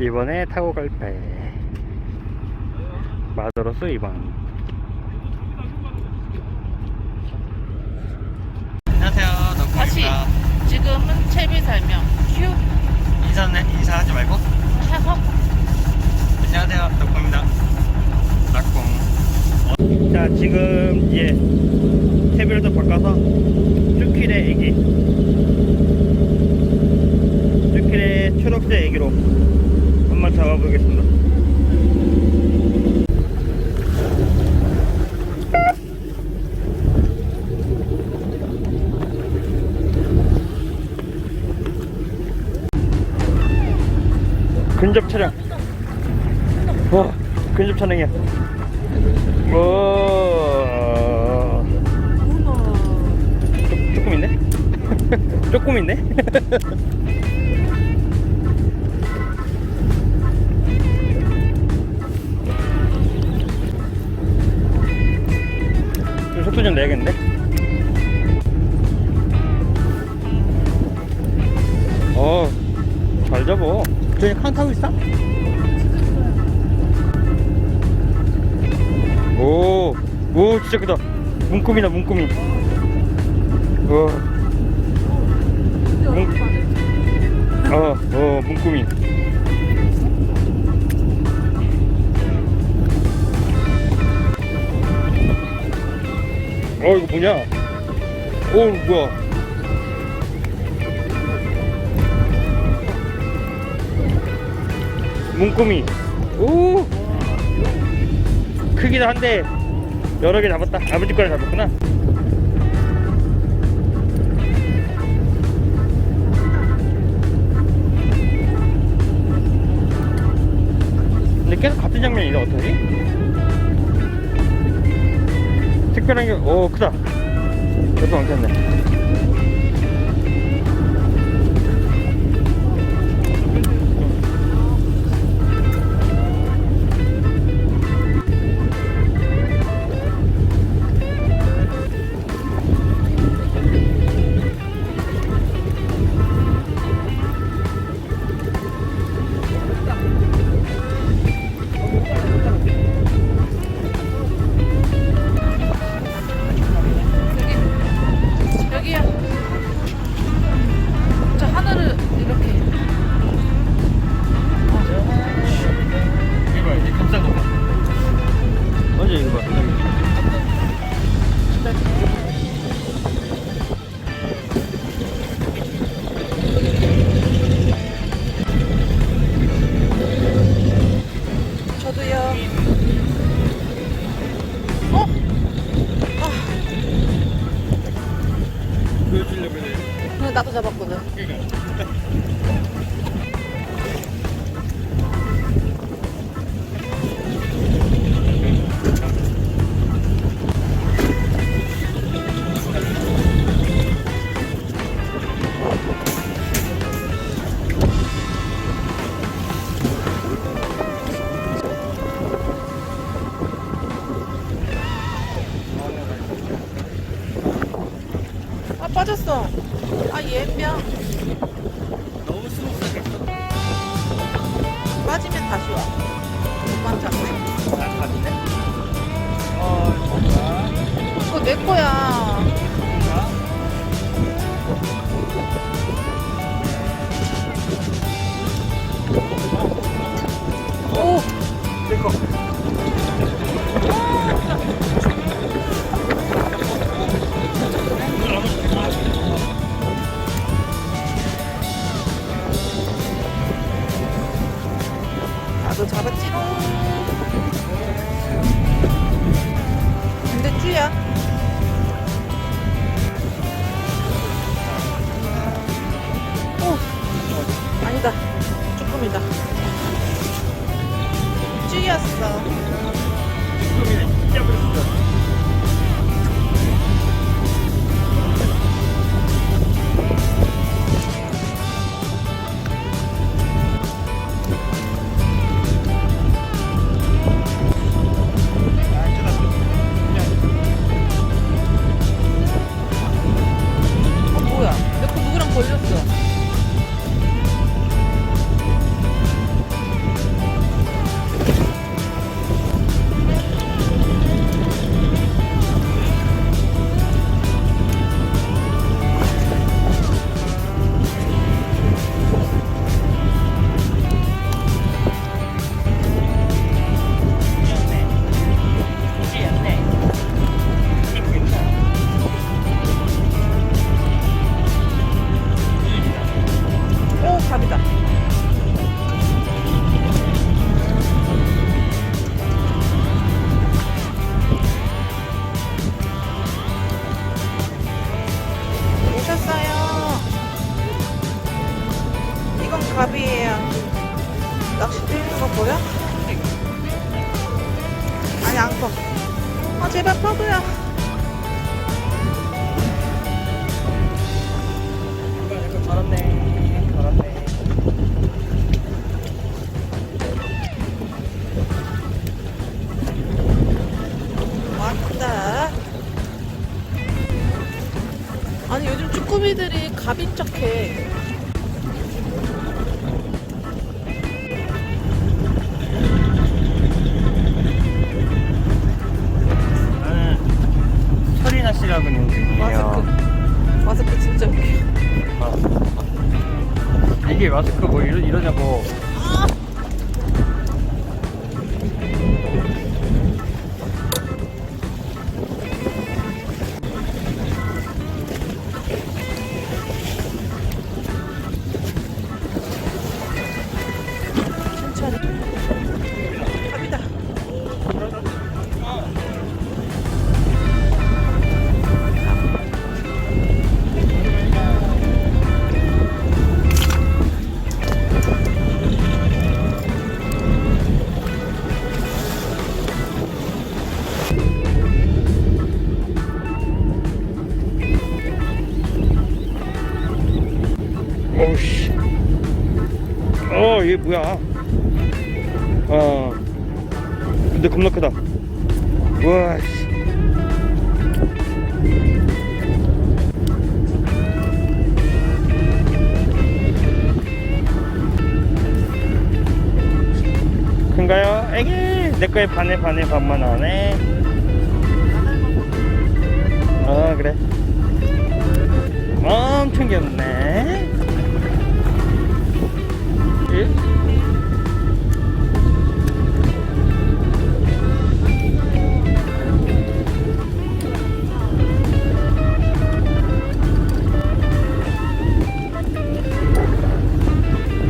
이번에 타고 갈 배 마더로스 2번. 안녕하세요. 다시 덕분입니다. 지금은 채비 설명. 큐 인사는 인사하지 말고? 안녕하세요. 덕분입니다. 낙공 자 지금 이제 테빌도 바꿔서 쭈킬의 애기. 쭈킬의 초록색 애기로 한번 잡아보겠습니다. 근접 차량. 와 근접 차량이야. 와 조, 조금 있네? 조금 있네 속도 좀 내야겠는데 어 잘 잡어 저기 칸 타고 있어? 오, 오, 진짜 크다. 문구미다, 문구미. 와. 문, 어, 어, 문구미. 이거 뭐냐? 오, 뭐야? 문구미. 오! 크기도 한데 여러 개 잡았다. 아버지 거를 잡았구나. 근데 계속 같은 장면이다 어떡하지? 특별한 게, 오 크다. 이것도 많겠네. 빠졌어 아 얘병 너무 스무스하겠어. 빠지면 다시 와 잡네 안 갔네. 어, 뭔가. 이거 내 거야 뭔가. 커. 아 제발. 왔다. 아니 요즘 쭈꾸미들이 갑인 척해. 중이에요. 마스크. 마스크 진짜 웃겨. 아. 이게 마스크 뭐 이러, 이러냐고. 천 어, 얘 뭐야? 어. 근데 겁나 크다. 우와, 씨. 큰가요? 애기! 내 거에 반에 반에 반만 하네.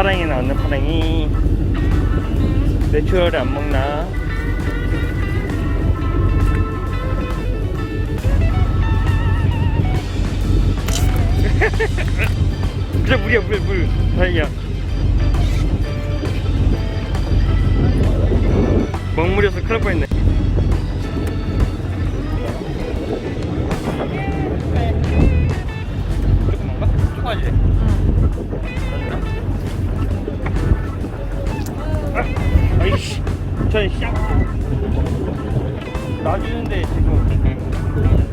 파랑이 나왔네 파랑이 내추럴을 안 먹나 그래 물이야 물 물. 다행이야 먹물이어서 큰일 날 뻔했네 조금만가? 조금하지? 아, 아이씨 저 쌍. 놔주는데 지금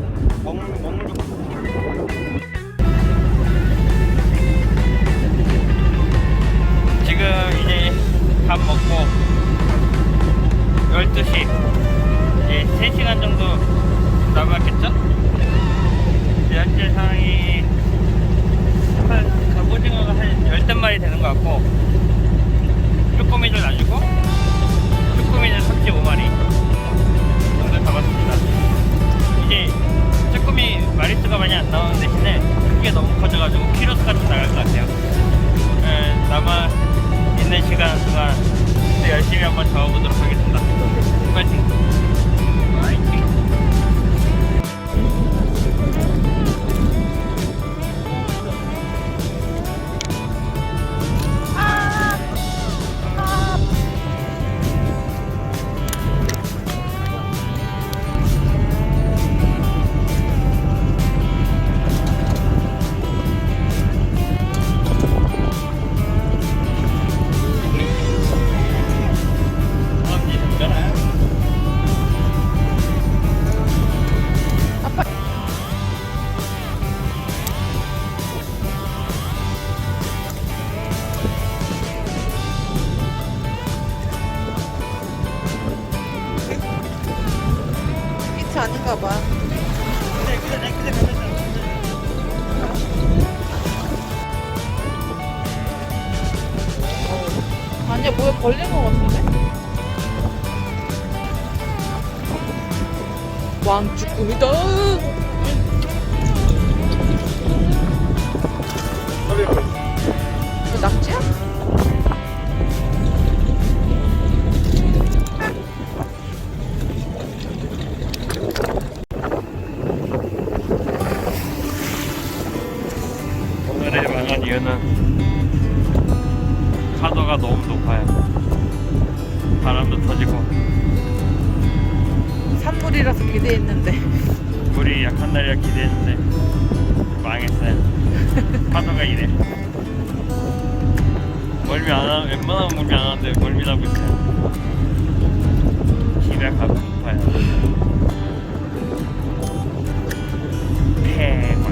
걸린 것 같은데? 왕쭈꾸미다! 이거 물이 약한 날이라 기대했는데 망했어요. 파도가 이래. 멀미 안 하, 웬만하면 멀미 안 하는데 멀미 나고 있어요. 집에 가고 싶어요. 패망.